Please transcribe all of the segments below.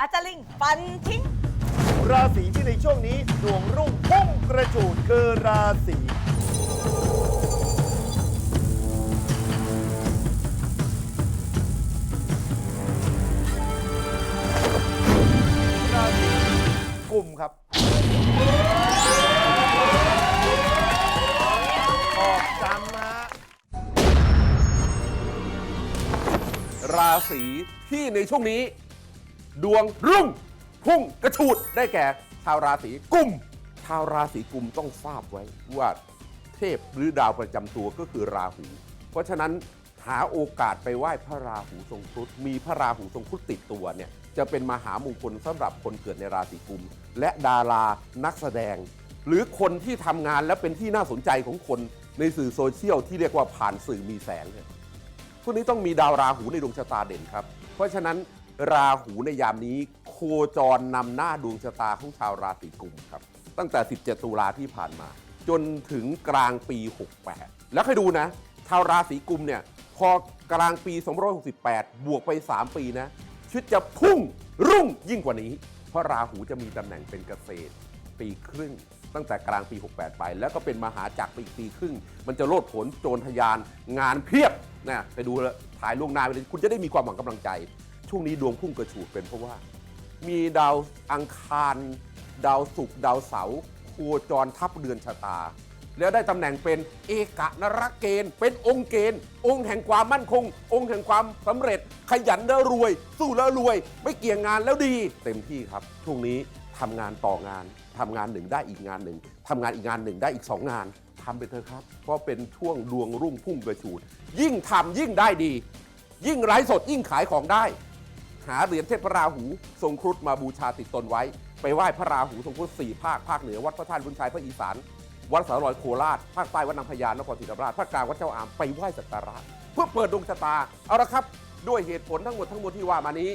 อาจารย์ลิงฟันทิ้ง ราศีที่ในช่วงนี้ดวงรุ่งพุ่งกระจูดคือราศีราศีกุมครับ ออกจำฮะราศีที่ในช่วงนี้ ดวงรุ่งพุ่งกระฉูดได้แก่ชาวราศีกุม ชาวราศีกุมต้องทราบไว้ว่าเทพหรือดาวประจำตัวก็คือราหู เพราะฉะนั้นหาโอกาสไปไหว้พระราหูทรงครุฑมีพระราหูทรงครุฑติดตัวเนี่ยจะเป็นมหามงคลสำหรับคนเกิดในราศีกุม และดารานักแสดง หรือคนที่ทำงานและเป็นที่น่าสนใจของคนในสื่อโซเชียลที่เรียกว่าผ่านสื่อมีแสงเนี่ย พวกนี้ต้องมีดาวราหูในดวงชะตาเด่นครับ เพราะฉะนั้น ราหูในยามนี้โคจรนำหน้าดวงชะตาของชาวราศีกุมครับ ตั้งแต่ 17 ตุลาที่ผ่านมา จนถึงกลางปี 68 แล้วให้ดูนะ ชาวราศีกุมเนี่ยพอกลางปี 268 บวกไป 3 ปีนะชีวิตจะพุ่งรุ่งยิ่งกว่านี้ เพราะราหูจะมีตำแหน่งเป็นเกษตร ปีครึ่ง ตั้งแต่กลางปี 68 ไป แล้วก็เป็นมหาจักรไปอีกปีครึ่ง มันจะโลดผลโจรทยาน งานเพียบนะไปดูแล้วถ่ายล่วงหน้าไปเลยคุณจะได้มีความหวังกำลังใจ ช่วงนี้ดวงพุ่งกระฉูดเป็นเพราะว่า มีดาวอังคาร ดาวศุกร์ดาวเสาร์โคจรทับเดือนชะตา แล้วได้ตำแหน่งเป็นเอกนรเกณฑ์ เป็นองค์เกณฑ์ องค์แห่งความมั่นคง องค์แห่งความสำเร็จ ขยันแล้วรวย สู้แล้วรวย ไม่เกี่ยงงานแล้วดี เต็มที่ครับช่วงนี้ทำงานต่องานทำงานหนึ่งได้อีกงานหนึ่งทำงานอีกงานหนึ่งได้อีกสองงานทำไปเถอะครับ เพราะเป็นช่วงดวงรุ่งพุ่งกระฉูด ยิ่งทำยิ่งได้ดี ยิ่งไร้สดยิ่งขายของได้ หาเหรียญเทพพระราหูทรงครุฑมาบูชาติดตนไว้ ไปไหว้พระราหูทรงครุฑสี่ภาคภาคเหนือวัดพระธาตุบุญชัยพระอีสานวัดสารลอยโคราชภาคใต้วัดนางพญานครศรีธรรมราชภาคกลางวัดเจ้าอามไปไหว้สักการะเพื่อเปิดดวงชะตาเอาละครับ ด้วยเหตุผลทั้งหมดทั้งมวลที่ว่ามานี้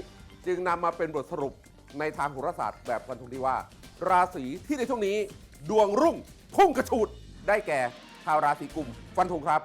จึงนำมาเป็นบทสรุปในทางโหราศาสตร์แบบฟันธงที่ว่า ราศีที่ในช่วงนี้ ดวงรุ่งพุ่งกระฉูดได้แก่ชาวราศีกุมฟันธงครับ